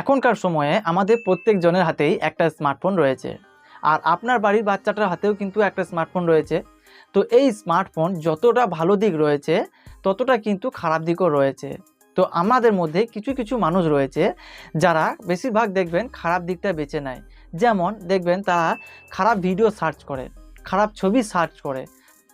এখনকার সময়ে আমাদের প্রত্যেকজনের হাতেই একটা স্মার্টফোন রয়েছে। আর আপনার বাড়ির বাচ্চাটার হাতেও কিন্তু একটা স্মার্টফোন রয়েছে। তো এই স্মার্টফোন যতটা ভালো দিক রয়েছে, ততটা কিন্তু খারাপ দিকও রয়েছে। তো আমাদের মধ্যে কিছু কিছু মানুষ রয়েছে যারা বেশিরভাগ দেখবেন খারাপ দিকটা বেছে নেয়। যেমন দেখবেন তারা খারাপ ভিডিও সার্চ করে, খারাপ ছবি সার্চ করে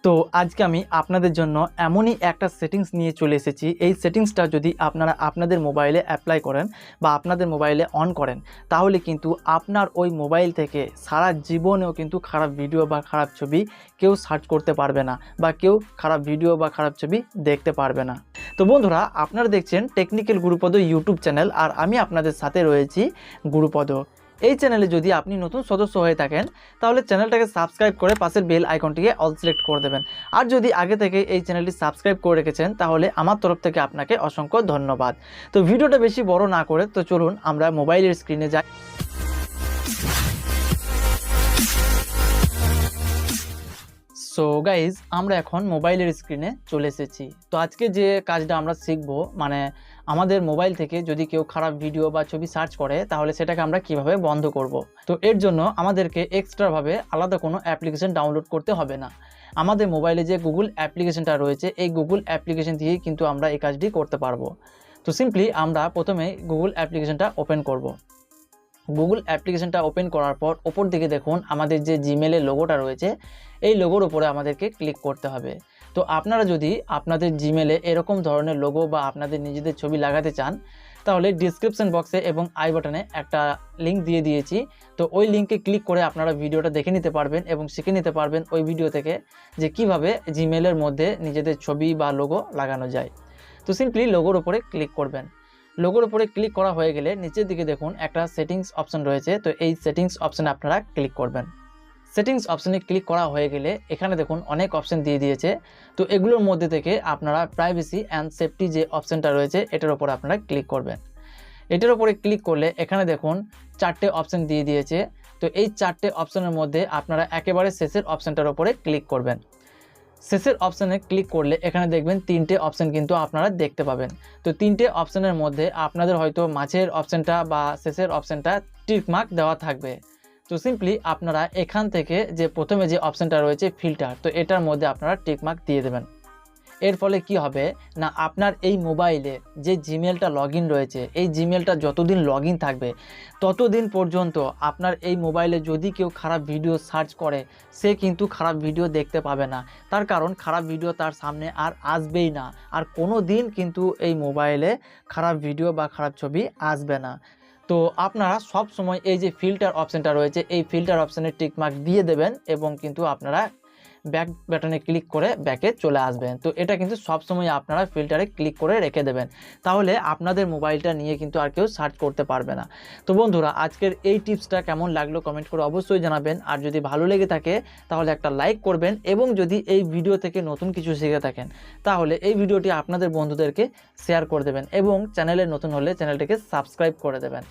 তো আজকে আমি আপনাদের জন্য এমনই একটা সেটিংস নিয়ে চলে এসেছি। এই সেটিংসটা যদি আপনারা আপনাদের মোবাইলে অ্যাপ্লাই করেন বা আপনাদের মোবাইলে অন করেন, তাহলে কিন্তু আপনার ওই মোবাইল থেকে সারা জীবনেও কিন্তু খারাপ ভিডিও বা খারাপ ছবি কেউ সার্চ করতে পারবে না বা কেউ খারাপ ভিডিও বা খারাপ ছবি দেখতে পারবে না। তো বন্ধুরা, আপনারা দেখছেন টেকনিক্যাল গুরুপদ ইউটিউব চ্যানেল আর আমি আপনাদের সাথে রয়েছি গুরুপদ এই চ্যানেলে যদি আপনি নতুন সদস্য হয়ে থাকেন, তাহলে চ্যানেলটাকে সাবস্ক্রাইব করে পাশের বেল আইকনটিকে অল সিলেক্ট করে দেবেন। আর যদি আগে থেকে এই চ্যানেলটি সাবস্ক্রাইব করে রেখেছেন, তাহলে আমার তরফ থেকে আপনাকে অসংখ্য ধন্যবাদ। তো ভিডিওটা বেশি বড় না করে, তো চলুন আমরা মোবাইলের স্ক্রিনে যাই। সো গাইজ আমরা এখন মোবাইলের স্ক্রিনে চলে এসেছি। তো আজকে যে কাজটা আমরা শিখব মানে আমাদের মোবাইল থেকে যদি কেউ খারাপ ভিডিও বা ছবি সার্চ করে, তাহলে সেটাকে আমরা কীভাবে বন্ধ করব? তো এর জন্য আমাদেরকে এক্সট্রাভাবে আলাদা কোনো অ্যাপ্লিকেশন ডাউনলোড করতে হবে না। আমাদের মোবাইলে যে গুগল অ্যাপ্লিকেশনটা রয়েছে, এই গুগল অ্যাপ্লিকেশন দিয়েই কিন্তু আমরা এই কাজটি করতে পারব। তো সিম্পলি আমরা প্রথমে গুগল অ্যাপ্লিকেশনটা ওপেন করব। গুগল অ্যাপ্লিকেশনটা ওপেন করার পর ওপর দিকে দেখুন আমাদের যে জিমেলের লোগোটা রয়েছে, এই লোগোর উপরে আমাদেরকে ক্লিক করতে হবে। তো আপনারা যদি আপনাদের জিমেলে এরকম ধরনের লোগো বা আপনাদের নিজেদের ছবি লাগাতে চান, তাহলে ডিসক্রিপশন বক্সে এবং আই বাটনে একটা লিঙ্ক দিয়ে দিয়েছি। তো ওই লিঙ্কে ক্লিক করে আপনারা ভিডিওটা দেখে নিতে পারবেন এবং শিখে নিতে পারবেন ওই ভিডিও থেকে যে কীভাবে জিমেলের মধ্যে নিজেদের ছবি বা লোগো লাগানো যায়। তো সিম্পলি লোগোর উপরে ক্লিক করবেন। লোগোর উপরে ক্লিক করা হয়ে গেলে নিচের দিকে দেখুন একটা সেটিংস অপশন রয়েছে, তো এই সেটিংস অপশনে আপনারা ক্লিক করবেন। সেটিংস অপশনে ক্লিক করা হয়ে গেলে এখানে দেখুন অনেক অপশন দিয়ে দিয়েছে, তো এগুলোর মধ্যে থেকে আপনারা প্রাইভেসি অ্যান্ড সেফটি যে অপশানটা রয়েছে, এটার উপর আপনারা ক্লিক করবেন। এটার উপরে ক্লিক করলে এখানে দেখুন চারটে অপশন দিয়ে দিয়েছে, তো এই চারটে অপশনের মধ্যে আপনারা একেবারে শেষের অপশানটার উপরে ক্লিক করবেন। শেষের অপশানে ক্লিক করলে এখানে দেখবেন তিনটে অপশান কিন্তু আপনারা দেখতে পাবেন। তো তিনটে অপশানের মধ্যে আপনাদের হয়তো মাঝের অপশানটা বা শেষের অপশানটা টিকমার্ক দেওয়া থাকবে। তো সিম্পলি আপনারা এখান থেকে যে প্রথমে যে অপশানটা রয়েছে ফিল্টার তো এটার মধ্যে আপনারা টিকমার্ক দিয়ে দেবেন। এর ফলে কি হবে? না, আপনার এই মোবাইলে যে জিমেলটা লগ রয়েছে, এই জিমেলটা যতদিন লগ থাকবে, ততদিন পর্যন্ত আপনার এই মোবাইলে যদি কেউ খারাপ ভিডিও সার্চ করে, সে কিন্তু খারাপ ভিডিও দেখতে পাবে না। তার কারণ, খারাপ ভিডিও তার সামনে আর আসবেই না। আর কোনো দিন কিন্তু এই মোবাইলে খারাপ ভিডিও বা খারাপ ছবি আসবে না। তো আপনারা সব সময় এই যে ফিল্টার অপশানটা রয়েছে, এই ফিল্টার অপশানে টিকমার্ক দিয়ে দেবেন এবং কিন্তু আপনারা ব্যাক বাটনে ক্লিক করে ব্যাকে চলে আসবেন। তো এটা কিন্তু সব সময় আপনারা ফিল্টারে ক্লিক করে রেখে দেবেন। তাহলে আপনাদের মোবাইলটা নিয়ে কিন্তু আর কেউ সার্চ করতে পারবে না। তো বন্ধুরা, আজকের এই টিপসটা কেমন লাগল কমেন্ট করে অবশ্যই জানাবেন। আর যদি ভালো লেগে থাকে, তাহলে একটা লাইক করবেন এবং যদি এই ভিডিও থেকে নতুন কিছু শিখে থাকেন, তাহলে এই ভিডিওটি আপনাদের বন্ধুদেরকে শেয়ার করে দেবেন এবং চ্যানেলে নতুন হলে চ্যানেলটিকে সাবস্ক্রাইব করে দেবেন।